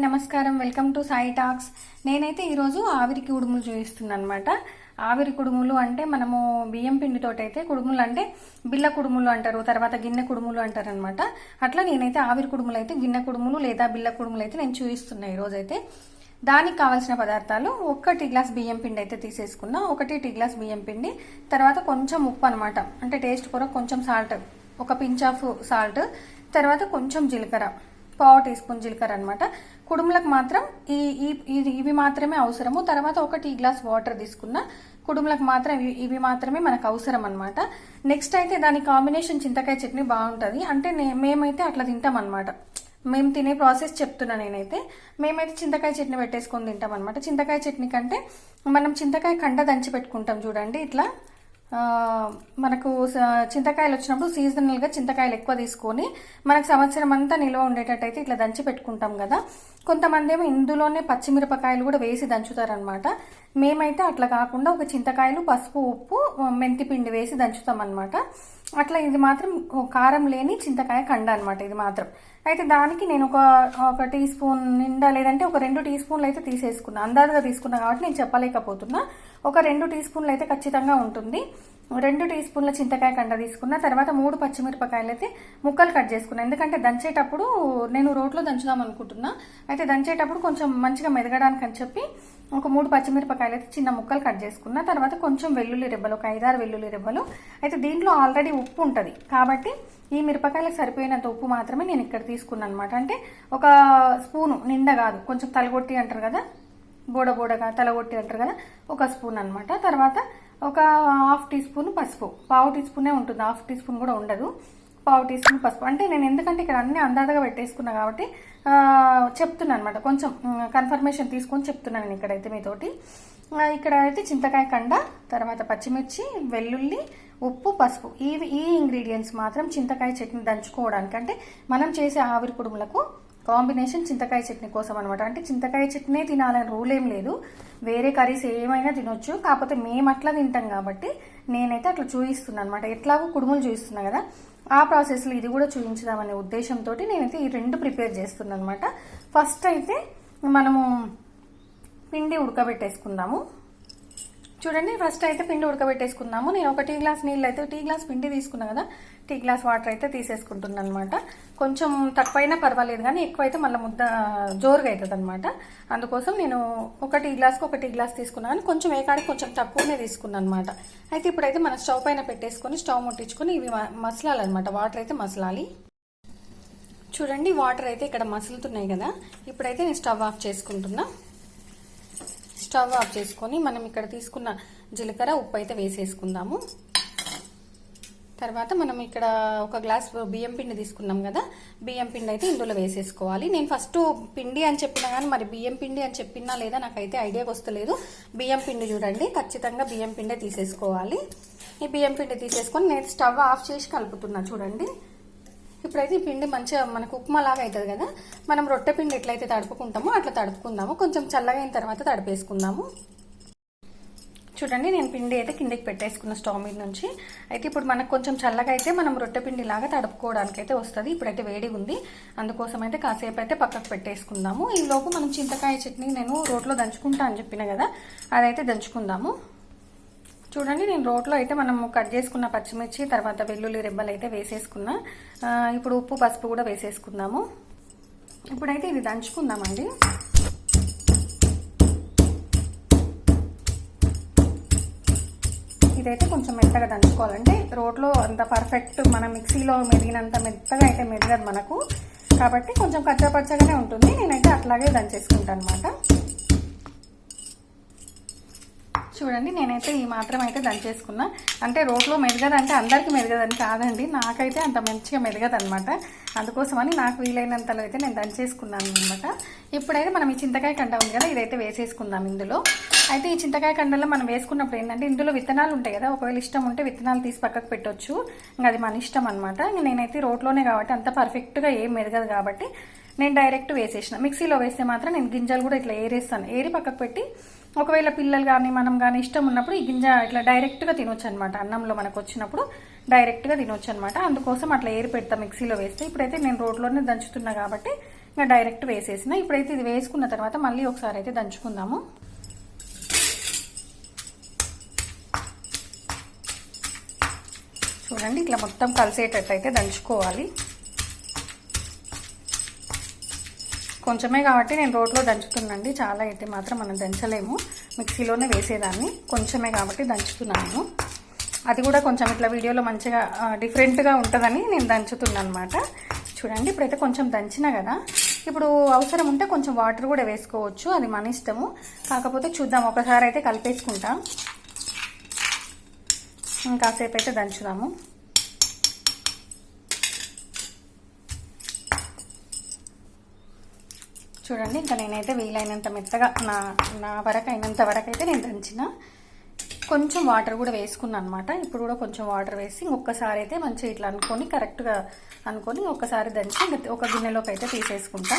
అందరికీ నమస్కారం. Welcome to Sai talks నేనైతే ఈరోజు ఆవిరి కుడుములు చూపిస్తున్నాను అనమాట ఆవిరి కుడుములు అంటే మనము బియ్యం పిండితోటైతే అయితే కుడుములు అంటే బిల్ల కుడుములు అంటారు తర్వాత గిన్నె కుడుములు అంటారు అనమాట అట్లా నేనైతే ఆవిరి కుడుములు అయితే గిన్నె కుడుములు లేదా బిల్ల కుడుములు అయితే నేను చూపిస్తున్నాను ఈరోజు అయితే దానికి కావాల్సిన పదార్థాలు ఒక్కటి టీ గ్లాస్ బియ్యం పిండి అయితే తీసేసుకున్నా ఒకటి టీ గ్లాస్ బియ్యం పిండి తర్వాత కొంచెం ఉప్పు అనమాట. అంటే టేస్ట్ కూడా కొంచెం సాల్ట్ ఒక పించ్ ఆఫ్ సాల్ట్ తర్వాత కొంచెం జీలకర్ర పావు టీ స్పూన్ జీలకర్ర అనమాట. కుడుములకు మాత్రం ఈ ఇది ఇవి మాత్రమే అవసరము. తర్వాత ఒక టీ గ్లాస్ వాటర్ తీసుకున్న కుడుములకు మాత్రం ఇవి ఇవి మాత్రమే మనకు అవసరం అనమాట నెక్స్ట్ అయితే దాని కాంబినేషన్ చింతకాయ చట్నీ బాగుంటుంది. అంటే నే- మేమైతే అట్లా తింటాం అనమాట మేము తినే ప్రాసెస్ చెప్తున్నా నేనైతే. మేమైతే చింతకాయ చట్నీ పెట్టేసుకొని తింటాం అనమాట చింతకాయ చట్నీ కంటే మనం చింతకాయ కండ దంచి పెట్టుకుంటాం చూడండి ఇట్లా. మనకు చింతకాయలు వచ్చినప్పుడు సీజనల్గా చింతకాయలు ఎక్కువ తీసుకొని మనకు సంవత్సరం అంతా నిల్వ ఉండేటట్టయితే ఇట్లా దంచి పెట్టుకుంటాం కదా. కొంతమంది ఏమో ఇందులోనే పచ్చిమిరపకాయలు కూడా వేసి దంచుతారనమాట మేమైతే అట్లా కాకుండా ఒక చింతకాయలు పసుపు ఉప్పు మెంతిపిండి వేసి దంచుతాం అనమాట అట్లా ఇది మాత్రం కారం లేని చింతకాయ కండ అనమాట ఇది మాత్రం. అయితే దానికి నేను ఒక ఒక టీ స్పూన్ నిండా లేదంటే ఒక రెండు టీ స్పూన్లు అయితే తీసేసుకున్నా. అందాజుగా తీసుకున్నా కాబట్టి నేను చెప్పలేకపోతున్నా. ఒక రెండు టీ స్పూన్లు అయితే ఖచ్చితంగా ఉంటుంది. రెండు టీ స్పూన్ల చింతకాయ కండ తీసుకున్న తర్వాత మూడు పచ్చిమిరపకాయలు అయితే ముక్కలు కట్ చేసుకున్నాను ఎందుకంటే దంచేటప్పుడు నేను రోట్లో దంచుదాం అనుకుంటున్నా. అయితే దంచేటప్పుడు కొంచెం మంచిగా మెదగడానికి అని చెప్పి ఒక మూడు పచ్చిమిరపకాయలు అయితే చిన్న ముక్కలు కట్ చేసుకున్న తర్వాత కొంచెం వెల్లుల్లి రెబ్బలు ఒక ఐదారు వెల్లుల్లి రెబ్బలు. అయితే దీంట్లో ఆల్రెడీ ఉప్పు ఉంటుంది. కాబట్టి ఈ మిరపకాయలకు సరిపోయినంత ఉప్పు మాత్రమే నేను ఇక్కడ తీసుకున్నాను అనమాట అంటే ఒక స్పూను నిండా కాదు కొంచెం తలగొట్టి అంటారు కదా? బోడ బోడగా తలగొట్టి అంటారు కదా ఒక స్పూన్ అనమాట తర్వాత ఒక హాఫ్ టీ స్పూన్ పసుపు. పావు టీ స్పూనే ఉంటుంది హాఫ్ టీ స్పూన్ కూడా ఉండదు. పావు టీ స్పూన్ పసుపు. అంటే నేను ఎందుకంటే ఇక్కడ అన్ని అందాజగా పెట్టేసుకున్నా కాబట్టి చెప్తున్నాను అనమాట కొంచెం కన్ఫర్మేషన్ తీసుకొని చెప్తున్నాను నేను ఇక్కడైతే మీతోటి. ఇక్కడ అయితే చింతకాయ కండ తర్వాత పచ్చిమిర్చి వెల్లుల్లి ఉప్పు పసుపు. ఈ ఈ ఇంగ్రీడియంట్స్ మాత్రం చింతకాయ చట్నీ దంచుకోవడానికి. అంటే మనం చేసే ఆవిరి కుడుములకు కాంబినేషన్ చింతకాయ చట్నీ కోసం అనమాట అంటే చింతకాయ చట్నీ తినాలని రూల్ ఏం లేదు. వేరే కర్రీస్ ఏమైనా తినొచ్చు. కాకపోతే మేము అట్లా తింటాం కాబట్టి నేనైతే అట్లా చూపిస్తున్నాను అనమాట ఎట్లాగో కుడుములు చూపిస్తున్నా కదా. ఆ ప్రాసెస్లో ఇది కూడా చూపించుదామనే ఉద్దేశంతో నేనైతే ఈ రెండు ప్రిపేర్ చేస్తున్నాను అనమాట ఫస్ట్ అయితే మనము పిండి ఉడకబెట్టేసుకుందాము. చూడండి ఫస్ట్ అయితే పిండి ఉడకబెట్టేసుకుందాము. నేను ఒక టీ గ్లాస్ నీళ్ళు అయితే టీ గ్లాస్ పిండి తీసుకున్నా కదా టీ గ్లాస్ వాటర్ అయితే తీసేసుకుంటున్నాను అనమాట కొంచెం తక్కువైనా పర్వాలేదు కానీ ఎక్కువ అయితే మళ్ళీ ముద్ద జోరుగా అవుతుంది అనమాట అందుకోసం నేను ఒక టీ గ్లాస్కి ఒక టీ గ్లాస్ తీసుకున్నాను కానీ కొంచెం ఏకాడికి కొంచెం తక్కువనే తీసుకున్నాను అనమాట అయితే ఇప్పుడైతే మన స్టవ్ పైన పెట్టేసుకొని స్టవ్ ముట్టించుకొని ఇవి మ- మసలాలన్నమాట. వాటర్ అయితే మసలాలి. చూడండి వాటర్ అయితే ఇక్కడ మసులుతున్నాయి కదా. ఇప్పుడైతే నేను స్టవ్ ఆఫ్ చేసుకుంటున్నాను స్టవ్ ఆఫ్ చేసుకొని మనం ఇక్కడ తీసుకున్న జీలకర్ర ఉప్పు అయితే వేసేసుకుందాము. తర్వాత మనం ఇక్కడ ఒక గ్లాస్ బియ్యం పిండి తీసుకున్నాం కదా బియ్యం పిండి అయితే ఇందులో వేసేసుకోవాలి. నేను ఫస్ట్ పిండి అని చెప్పినా కానీ మరి బియ్యం పిండి అని చెప్పినా లేదా నాకైతే ఐడియాకి వస్తలేదు. బియ్యం పిండి చూడండి ఖచ్చితంగా బియ్యం పిండే తీసేసుకోవాలి. ఈ బియ్యం పిండి తీసేసుకొని నేను స్టవ్ ఆఫ్ చేసి కలుపుతున్నా చూడండి. ఇప్పుడైతే ఈ పిండి మంచిగా మనకు ఉప్మా లాగా అవుతుంది కదా మనం రొట్టె పిండి ఎట్లయితే తడుపుకుంటామో అట్లా తడుపుకుందాము. కొంచెం చల్లగా అయిన తర్వాత తడిపేసుకుందాము. చూడండి నేను పిండి అయితే కిందకి పెట్టేసుకున్న స్టవ్ మీద నుంచి. అయితే ఇప్పుడు మనకు కొంచెం చల్లగా అయితే మనం రొట్టె పిండి లాగా తడుపుకోవడానికి అయితే వస్తుంది. ఇప్పుడైతే వేడి ఉంది. అందుకోసం అయితే కాసేపు అయితే పక్కకు పెట్టేసుకుందాము. ఈ లోపు మనం చింతకాయ చట్నీ నేను రోట్లో దంచుకుంటా అని చెప్పిన కదా అదైతే దంచుకుందాము. చూడండి నేను రోట్లో అయితే మనం కట్ చేసుకున్న పచ్చిమిర్చి తర్వాత వెల్లుల్లి రెబ్బలు అయితే వేసేసుకున్నా. ఇప్పుడు ఉప్పు పసుపు కూడా వేసేసుకుందాము. ఇప్పుడైతే ఇది దంచుకుందామండి. ఇదైతే కొంచెం మెత్తగా దంచుకోవాలంటే రోట్లో అంత పర్ఫెక్ట్ మన మిక్సీలో మెదిగినంత మెత్తగా అయితే మెదగదు మనకు. కాబట్టి కొంచెం కచ్చపచ్చగానే ఉంటుంది. నేనైతే అట్లాగే దంచేసుకుంటాను అనమాట చూడండి నేనైతే ఈ మాత్రం అయితే దంచేసుకున్నా. అంటే రోట్లో మెదగదు అంటే అందరికీ మెదగదని కాదండి. నాకైతే అంత మంచిగా మెదగదు అనమాట అందుకోసమని నాకు వీలైనంతలో అయితే నేను దంచేసుకున్నాను అనమాట ఇప్పుడైతే మనం ఈ చింతకాయ కండ ఉంది కదా ఇదైతే వేసేసుకుందాం ఇందులో. అయితే ఈ చింతకాయ కండలో మనం వేసుకున్నప్పుడు ఏంటంటే ఇందులో విత్తనాలు ఉంటాయి కదా ఒకవేళ ఇష్టం ఉంటే విత్తనాలు తీసి పక్కకు పెట్టొచ్చు. ఇంకా అది మన ఇష్టం అనమాట నేనైతే రోట్లోనే కాబట్టి అంత పర్ఫెక్ట్గా ఏం మెదగదు కాబట్టి నేను డైరెక్ట్ వేసేసిన. మిక్సీలో వేస్తే మాత్రం నేను గింజలు కూడా ఇట్లా ఏరేస్తాను. ఏరి పక్కకు పెట్టి ఒకవేళ పిల్లలు కానీ మనం కానీ ఇష్టం ఉన్నప్పుడు ఈ గింజ ఇట్లా డైరెక్ట్గా తినొచ్చు అనమాట అన్నంలో మనకు వచ్చినప్పుడు డైరెక్ట్గా తినొచ్చు అనమాట అందుకోసం అట్లా ఏరి పెడతా మిక్సీలో వేస్తే. ఇప్పుడైతే నేను రోడ్లోనే దంచుతున్నా కాబట్టి ఇంకా డైరెక్ట్ వేసేసిన. ఇప్పుడైతే ఇది వేసుకున్న తర్వాత మళ్ళీ ఒకసారి అయితే దంచుకుందాము. చూడండి ఇట్లా మొత్తం కలిసేటట్టు అయితే దంచుకోవాలి. కొంచెమే కాబట్టి నేను రోట్లో దంచుతున్నాండి చాలా అయితే మాత్రం మనం దంచలేము. మిక్సీలోనే వేసేదాన్ని. కొంచెమే కాబట్టి దంచుతున్నాను. అది కూడా కొంచెం ఇట్లా వీడియోలో మంచిగా డిఫరెంట్గా ఉంటుందని నేను దంచుతున్నాను అనమాట చూడండి ఇప్పుడైతే కొంచెం దంచిన కదా. ఇప్పుడు అవసరం ఉంటే కొంచెం వాటర్ కూడా వేసుకోవచ్చు. అది మన ఇష్టము. కాకపోతే చూద్దాం ఒకసారి అయితే కలిపేసుకుంటాం. కాసేపు అయితే దంచుదాము. చూడండి ఇంకా నేనైతే వీలైనంత మెత్తగా నా నా వరకు అయినంత వరకు అయితే నేను దంచిన. కొంచెం వాటర్ కూడా వేసుకున్నాను అనమాట ఇప్పుడు కూడా కొంచెం వాటర్ వేసి ఇంకొకసారి అయితే మంచిగా ఇట్లా అనుకొని కరెక్ట్గా అనుకొని ఒకసారి దంచి ఒక గిన్నెలోకి అయితే తీసేసుకుంటా.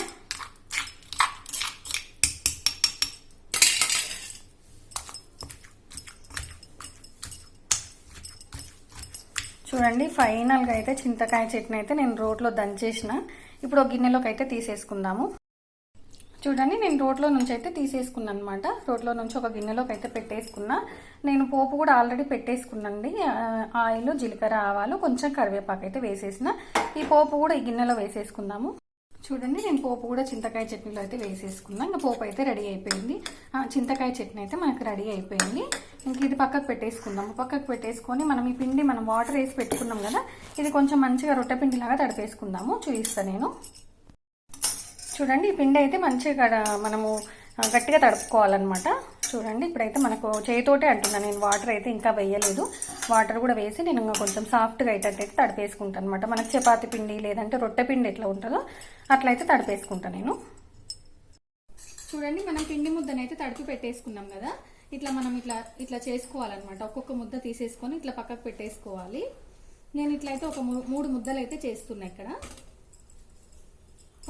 చూడండి ఫైనల్గా అయితే చింతకాయ చట్నీ అయితే నేను రోట్లో దంచేసిన. ఇప్పుడు ఒక గిన్నెలోకి అయితే తీసేసుకుందాము. చూడండి నేను రోట్లో నుంచి అయితే తీసేసుకున్నాను అనమాట రోట్లో నుంచి ఒక గిన్నెలోకి అయితే పెట్టేసుకున్నా. నేను పోపు కూడా ఆల్రెడీ పెట్టేసుకున్నాండి. ఆయిల్ జీలకర్ర ఆవాలు కొంచెం కరివేపాకు అయితే వేసేసిన. ఈ పోపు కూడా ఈ గిన్నెలో వేసేసుకుందాము. చూడండి నేను పోపు కూడా చింతకాయ చట్నీలో అయితే వేసేసుకున్నా. ఇంకా పోపు అయితే రెడీ అయిపోయింది. చింతకాయ చట్నీ అయితే మనకు రెడీ అయిపోయింది. ఇంక ఇది పక్కకు పెట్టేసుకుందాము. పక్కకు పెట్టేసుకొని మనం ఈ పిండి మనం వాటర్ వేసి పెట్టుకున్నాం కదా ఇది కొంచెం మంచిగా రొట్టె పిండిలాగా తడిపేసుకుందాము. చూపిస్తాను నేను. చూడండి ఈ పిండి అయితే మంచిగా గడ- మనము గట్టిగా తడుపుకోవాలన్నమాట. చూడండి ఇప్పుడైతే మనకు చేతితోటే అంటున్నాను నేను వాటర్ అయితే ఇంకా వేయలేదు. వాటర్ కూడా వేసి నేను ఇంకా కొంచెం సాఫ్ట్గా అయ్యేటట్టు అయితే తడిపేసుకుంటాను అనమాట మనకు చపాతి పిండి లేదంటే రొట్టె పిండి ఎట్లా ఉంటుందో అట్లయితే తడిపేసుకుంటాను నేను. చూడండి మనం పిండి ముద్దనైతే తడిపి పెట్టేసుకున్నాం కదా. ఇట్లా మనం ఇట్లా ఇట్లా చేసుకోవాలన్నమాట. ఒక్కొక్క ముద్ద తీసేసుకొని ఇట్లా పక్కకు పెట్టేసుకోవాలి. నేను ఇట్లయితే ఒక మూడు ముద్దలు అయితే చేస్తున్నా ఇక్కడ.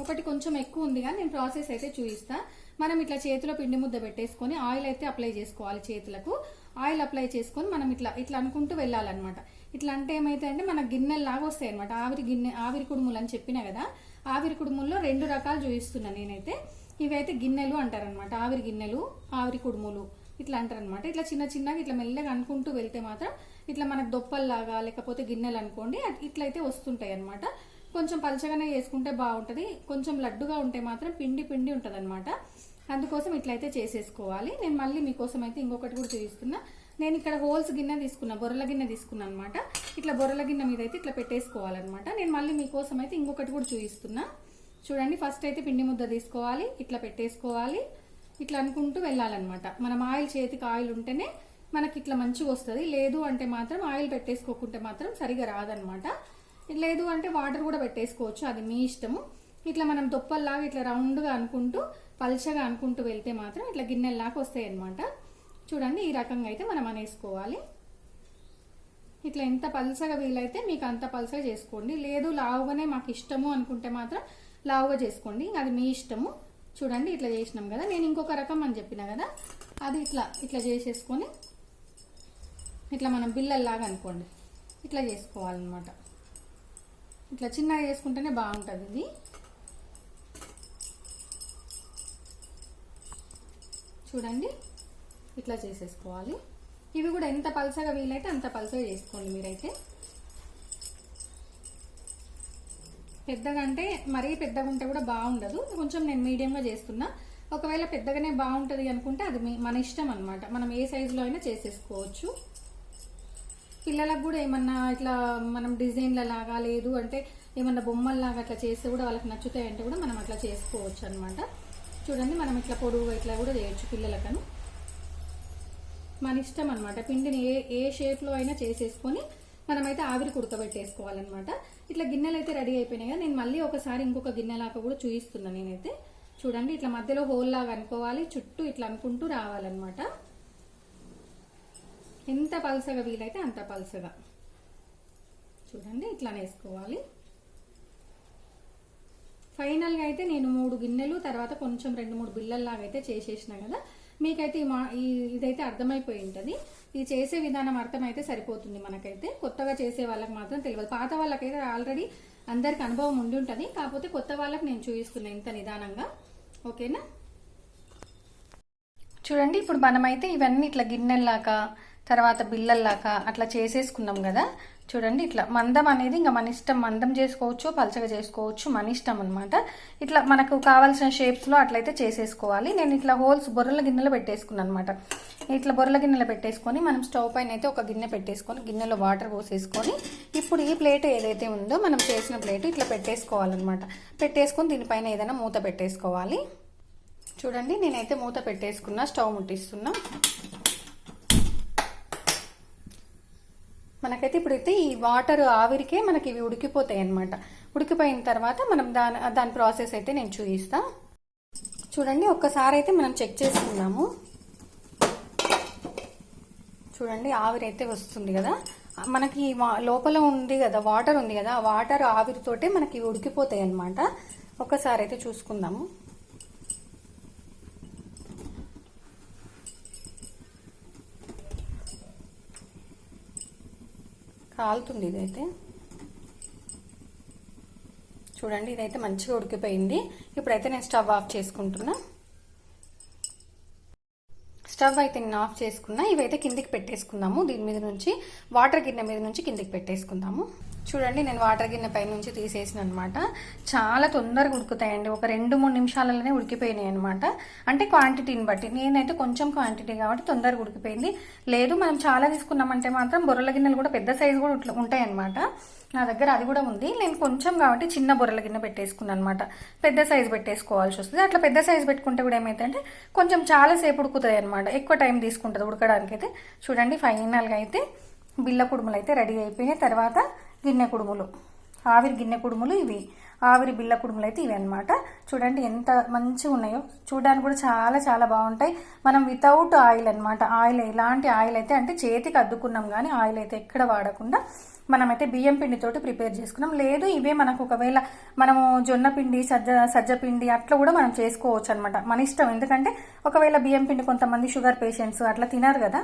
ఒకటి కొంచెం ఎక్కువ ఉంది కానీ నేను ప్రాసెస్ అయితే చూపిస్తా మనం ఇట్లా చేతిలో పిండి ముద్ద పెట్టేసుకొని ఆయిల్ అయితే అప్లై చేసుకోవాలి చేతులకు. ఆయిల్ అప్లై చేసుకొని మనం ఇట్లా ఇట్లా అనుకుంటూ వెళ్ళాలన్నమాట. ఇట్లా అంటే ఏమైతే అంటే మన గిన్నెల్లాగా వస్తాయి అనమాట ఆవిరి గిన్నె ఆవిరి కుడుములు అని చెప్పిన కదా ఆవిరి కుడుముల్లో రెండు రకాలు చూపిస్తున్నా నేనైతే. ఇవైతే గిన్నెలు అంటారనమాట ఆవిరి గిన్నెలు ఆవిరి కుడుములు ఇట్లా అంటారనమాట ఇట్లా చిన్న చిన్నగా ఇట్లా మెల్లగా అనుకుంటూ వెళ్తే మాత్రం ఇట్లా మనకు దొప్పల్లాగా లేకపోతే గిన్నెలు అనుకోండి ఇట్లయితే వస్తుంటాయి అనమాట కొంచెం పలచగానే చేసుకుంటే బాగుంటుంది. కొంచెం లడ్డుగా ఉంటే మాత్రం పిండి పిండి ఉంటుంది అనమాట అందుకోసం ఇట్లయితే చేసేసుకోవాలి. నేను మళ్ళీ మీకోసం అయితే ఇంకొకటి కూడా చూపిస్తున్నా నేను ఇక్కడ హోల్స్ గిన్నె తీసుకున్నా బొర్రల గిన్నె తీసుకున్నా అనమాట ఇట్లా బొర్రల గిన్నె మీద అయితే ఇట్లా పెట్టేసుకోవాలన్నమాట. నేను మళ్ళీ మీకోసం అయితే ఇంకొకటి కూడా చూపిస్తున్నా. చూడండి ఫస్ట్ అయితే పిండి ముద్ద తీసుకోవాలి ఇట్లా పెట్టేసుకోవాలి. ఇట్లా అనుకుంటూ వెళ్ళాలన్నమాట. మనం ఆయిల్ చేతికి ఆయిల్ ఉంటేనే మనకి ఇట్లా మంచిగా వస్తుంది. లేదు అంటే మాత్రం ఆయిల్ పెట్టేసుకోకుంటే మాత్రం సరిగా రాదనమాట లేదు అంటే వాటర్ కూడా పెట్టేసుకోవచ్చు అది మీ ఇష్టము. ఇట్లా మనం దొప్పల్లాగా ఇట్లా రౌండ్గా అనుకుంటూ పల్చగా అనుకుంటూ వెళ్తే మాత్రం ఇట్లా గిన్నెల్లాగా వస్తాయి అనమాట చూడండి ఈ రకంగా అయితే మనం అనేసుకోవాలి. ఇట్లా ఎంత పల్సగా వీలైతే మీకు అంత పల్సగా చేసుకోండి. లేదు లావుగానే మాకు ఇష్టము అనుకుంటే మాత్రం లావుగా చేసుకోండి. అది మీ ఇష్టము. చూడండి ఇట్లా చేసినాం కదా. నేను ఇంకొక రకం అని చెప్పిన కదా అది ఇట్లా ఇట్లా చేసేసుకొని ఇట్లా మనం బిల్లల్లాగా అనుకోండి. ఇట్లా చేసుకోవాలన్నమాట. ఇట్లా చిన్నగా చేసుకుంటేనే బాగుంటుంది ఇది. చూడండి ఇట్లా చేసేసుకోవాలి. ఇవి కూడా ఎంత పల్సగా వీలైతే అంత పల్సగా చేసుకోండి మీరైతే. పెద్దగా అంటే మరీ పెద్దగా ఉంటే కూడా బాగుండదు. కొంచెం నేను మీడియంగా చేస్తున్నా. ఒకవేళ పెద్దగానే బాగుంటుంది అనుకుంటే అది మీ- మన ఇష్టం అనమాట మనం ఏ సైజులో అయినా చేసేసుకోవచ్చు. పిల్లలకు కూడా ఏమన్నా ఇట్లా మనం డిజైన్ల లాగా లేదు అంటే ఏమన్నా బొమ్మల్లాగా అట్లా చేస్తే కూడా వాళ్ళకి నచ్చుతాయి అంటే కూడా మనం అట్లా చేసుకోవచ్చు అనమాట చూడండి మనం ఇట్లా పొడుగు ఇట్లా కూడా చేయొచ్చు పిల్లలకను. మన ఇష్టం అనమాట పిండిని ఏ ఏ షేప్లో అయినా చేసేసుకొని మనమైతే ఆవిరి కుడకబెట్టేసుకోవాలన్నమాట ఇట్లా గిన్నెలు అయితే రెడీ అయిపోయినాయి కదా నేను మళ్ళీ ఒకసారి ఇంకొక గిన్నెలాగా కూడా చూపిస్తున్నాను నేనైతే. చూడండి ఇట్లా మధ్యలో హోల్ లాగా అనుకోవాలి చుట్టూ ఇట్లా అనుకుంటూ రావాలన్నమాట. ఎంత పలుసగా వీలైతే అంత పలుసగా. చూడండి ఇట్లా వేసుకోవాలి. ఫైనల్గా అయితే నేను మూడు గిన్నెలు తర్వాత కొంచెం రెండు మూడు బిల్లల్లాగా అయితే చేసేసిన కదా. మీకైతే ఈ మా ఈ ఇదైతే అర్థమైపోయి ఉంటుంది. ఇది చేసే విధానం అర్థమైతే సరిపోతుంది మనకైతే. కొత్తగా చేసే వాళ్ళకి మాత్రం తెలియదు. పాత వాళ్ళకైతే ఆల్రెడీ అందరికి అనుభవం ఉండి ఉంటుంది. కాకపోతే కొత్త వాళ్ళకి నేను చూపిస్తున్నాను ఇంత నిదానంగా. ఓకేనా? చూడండి ఇప్పుడు మనమైతే ఇవన్నీ ఇట్లా గిన్నెల్లాగా తర్వాత బిల్లల్లాగా అట్లా చేసేసుకున్నాం కదా. చూడండి ఇట్లా మందం అనేది ఇంకా మన ఇష్టం మందం చేసుకోవచ్చు పలచగా చేసుకోవచ్చు మన ఇష్టం అనమాట ఇట్లా మనకు కావాల్సిన షేప్స్లో అట్లయితే చేసేసుకోవాలి. నేను ఇట్లా హోల్స్ బొర్రల గిన్నెలో పెట్టేసుకున్నాను అనమాట ఇట్లా బొర్రల గిన్నెలో పెట్టేసుకొని మనం స్టవ్ పైన అయితే ఒక గిన్నె పెట్టేసుకొని గిన్నెలో వాటర్ పోసేసుకొని ఇప్పుడు ఈ ప్లేట్ ఏదైతే ఉందో మనం చేసిన ప్లేట్ ఇట్లా పెట్టేసుకోవాలన్నమాట. పెట్టేసుకొని దీనిపైన ఏదైనా మూత పెట్టేసుకోవాలి. చూడండి నేనైతే మూత పెట్టేసుకున్నా స్టవ్ ముట్టిస్తున్నా. మనకైతే ఇప్పుడైతే ఈ వాటర్ ఆవిరికే మనకి ఇవి ఉడికిపోతాయి అనమాట ఉడికిపోయిన తర్వాత మనం దాని దాని ప్రాసెస్ అయితే నేను చూపిస్తా. చూడండి ఒక్కసారి అయితే మనం చెక్ చేసుకుందాము. చూడండి ఆవిరి అయితే వస్తుంది కదా. మనకి లోపల ఉంది కదా వాటర్ ఉంది కదా ఆ వాటర్ ఆవిరితోటే మనకి ఉడికిపోతాయి అనమాట ఒకసారి అయితే చూసుకుందాము. కాలుతుంది ఇదైతే. చూడండి ఇదైతే మంచిగా ఉడికిపోయింది. ఇప్పుడైతే నేను స్టవ్ ఆఫ్ చేసుకుంటున్నా. స్టవ్ అయితే నేను ఆఫ్ చేసుకున్నా. ఇవైతే కిందికి పెట్టేసుకుందాము. దీని మీద నుంచి వాటర్ గిన్నె మీద నుంచి కిందికి పెట్టేసుకుందాము. చూడండి నేను వాటర్ గిన్నె పై నుంచి తీసేసిన అనమాట చాలా తొందరగా ఉడుకుతాయండి. ఒక రెండు మూడు నిమిషాలలోనే ఉడికిపోయినాయి అనమాట అంటే క్వాంటిటీని బట్టి. నేనైతే కొంచెం క్వాంటిటీ కాబట్టి తొందరగా ఉడికిపోయింది. లేదు మనం చాలా తీసుకున్నామంటే మాత్రం బొర్రల గిన్నెలు కూడా పెద్ద సైజు కూడా ఉంటాయి ఉంటాయన్నమాట. నా దగ్గర అది కూడా ఉంది. నేను కొంచెం కాబట్టి చిన్న బొర్రల గిన్నె పెట్టేసుకున్నాను అనమాట పెద్ద సైజు పెట్టేసుకోవాల్సి వస్తుంది. అట్లా పెద్ద సైజు పెట్టుకుంటే కూడా ఏమైతే కొంచెం చాలాసేపు ఉడుకుతుంది అనమాట ఎక్కువ టైం తీసుకుంటుంది ఉడకడానికి అయితే చూడండి ఫైనల్గా అయితే బిల్ల కుడుములు అయితే రెడీ అయిపోయినాయి. తర్వాత గిన్నె కుడుములు. ఆవిరి గిన్నె కుడుములు ఇవి. ఆవిరి బిల్ల కుడుములు అయితే ఇవి అనమాట చూడండి ఎంత మంచిగా ఉన్నాయో. చూడడానికి కూడా చాలా చాలా బాగుంటాయి. మనం వితౌట్ ఆయిల్ అనమాట ఆయిల్ ఎలాంటి ఆయిల్ అయితే అంటే చేతికి అద్దుకున్నాం కానీ ఆయిల్ అయితే ఎక్కడ వాడకుండా మనమైతే బియ్యం పిండితోటి ప్రిపేర్ చేసుకున్నాం. లేదు ఇవే మనకు ఒకవేళ మనము జొన్న పిండి సజ్జ సజ్జ పిండి అట్లా కూడా మనం చేసుకోవచ్చు అనమాట మన ఇష్టం. ఎందుకంటే ఒకవేళ బియ్యం పిండి కొంతమంది షుగర్ పేషెంట్స్ అట్లా తినరు కదా.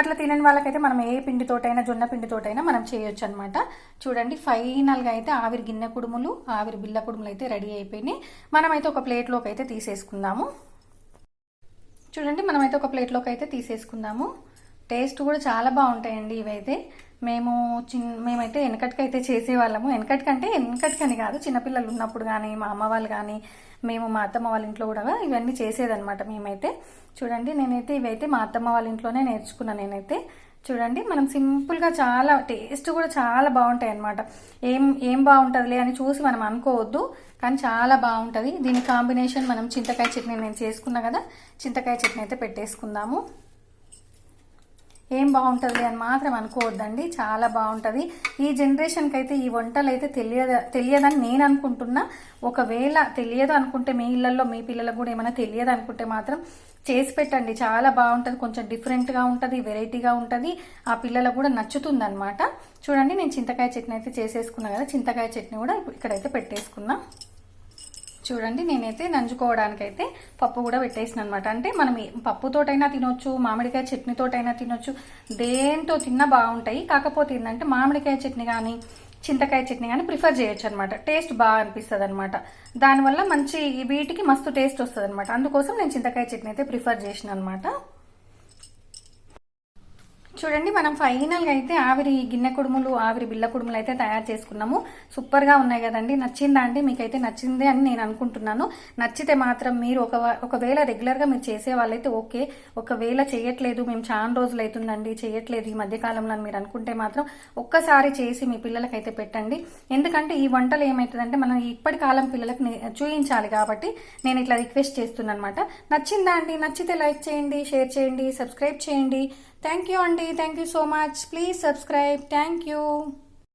అట్లా తినని వాళ్ళకైతే మనం ఏ పిండితోటైనా జొన్న పిండితోటైనా మనం చేయొచ్చు అనమాట చూడండి ఫైనల్గా అయితే ఆవిరి గిన్నె కుడుములు ఆవిరి బిల్ల కుడుములు అయితే రెడీ అయిపోయినాయి. మనమైతే ఒక ప్లేట్లోకి అయితే తీసేసుకుందాము. చూడండి మనమైతే ఒక ప్లేట్లోకి అయితే తీసేసుకుందాము. టేస్ట్ కూడా చాలా బాగుంటాయండి ఇవైతే. మేము చిన్ మేమైతే వెనకటికైతే చేసేవాళ్ళము. వెనకటికంటే వెనకటికని కాదు చిన్నపిల్లలు ఉన్నప్పుడు కానీ మా అమ్మ వాళ్ళు కానీ మేము మా అత్తమ్మ వాళ్ళ ఇంట్లో కూడా ఇవన్నీ చేసేదనమాట మేమైతే. చూడండి నేనైతే ఇవైతే మా అత్తమ్మ వాళ్ళ ఇంట్లోనే నేర్చుకున్నాను నేనైతే. చూడండి మనం సింపుల్గా చాలా టేస్ట్ కూడా చాలా బాగుంటాయి అనమాట ఏం ఏం బాగుంటుందిలే అని చూసి మనం అనుకోవద్దు కానీ చాలా బాగుంటుంది. దీని కాంబినేషన్ మనం చింతకాయ చట్నీ నేను చేసుకున్నా కదా చింతకాయ చట్నీ అయితే పెట్టేసుకుందాము. ఏం బాగుంటుంది అని మాత్రం అనుకోవద్దండి. చాలా బాగుంటుంది. ఈ జనరేషన్కి అయితే ఈ వంటలు అయితే తెలియదు తెలియదని నేను అనుకుంటున్నా. ఒకవేళ తెలియదు అనుకుంటే మీ ఇళ్ళల్లో మీ పిల్లలకు కూడా ఏమైనా తెలియదు అనుకుంటే మాత్రం చేసి పెట్టండి. చాలా బాగుంటుంది. కొంచెం డిఫరెంట్గా ఉంటుంది వెరైటీగా ఉంటుంది. ఆ పిల్లలకు కూడా నచ్చుతుంది అనమాట చూడండి నేను చింతకాయ చట్నీ అయితే చేసేసుకున్నా కదా. చింతకాయ చట్నీ కూడా ఇక్కడైతే పెట్టేసుకున్నా. చూడండి నేనైతే నంజుకోవడానికైతే పప్పు కూడా పెట్టేసిన అనమాట అంటే మనం పప్పుతోటైనా తినొచ్చు మామిడికాయ చట్నీతోటైనా తినొచ్చు దేంతో తిన్నా బాగుంటాయి. కాకపోతే ఏంటంటే మామిడికాయ చట్నీ కానీ చింతకాయ చట్నీ కానీ ప్రిఫర్ చేయొచ్చు అనమాట టేస్ట్ బాగా అనిపిస్తుంది అనమాట దానివల్ల మంచి వీటికి మస్తు టేస్ట్ వస్తుంది అనమాట అందుకోసం నేను చింతకాయ చట్నీ అయితే ప్రిఫర్ చేసిన అనమాట చూడండి మనం ఫైనల్గా అయితే ఆవిరి గిన్నె కుడుములు ఆవిరి బిల్ల కుడుములు అయితే తయారు చేసుకున్నాము. సూపర్గా ఉన్నాయి కదండి. నచ్చిందా అండి? మీకైతే నచ్చిందే అని నేను అనుకుంటున్నాను. నచ్చితే మాత్రం మీరు ఒక ఒకవేళ రెగ్యులర్గా మీరు చేసే వాళ్ళైతే ఓకే. ఒకవేళ చేయట్లేదు మేము చాలా రోజులు అవుతుందండి. చేయట్లేదు ఈ మధ్యకాలంలో మీరు అనుకుంటే మాత్రం ఒక్కసారి చేసి మీ పిల్లలకైతే పెట్టండి. ఎందుకంటే ఈ వంటలు ఏమవుతుందంటే మనం ఇప్పటి కాలం పిల్లలకు చూయించాలి కాబట్టి నేను ఇట్లా రిక్వెస్ట్ చేస్తున్నాను అనమాట నచ్చిందా అండి? నచ్చితే లైక్ చేయండి షేర్ చేయండి సబ్స్క్రైబ్ చేయండి. థ్యాంక్ యూ అండి thank you so much please subscribe thank you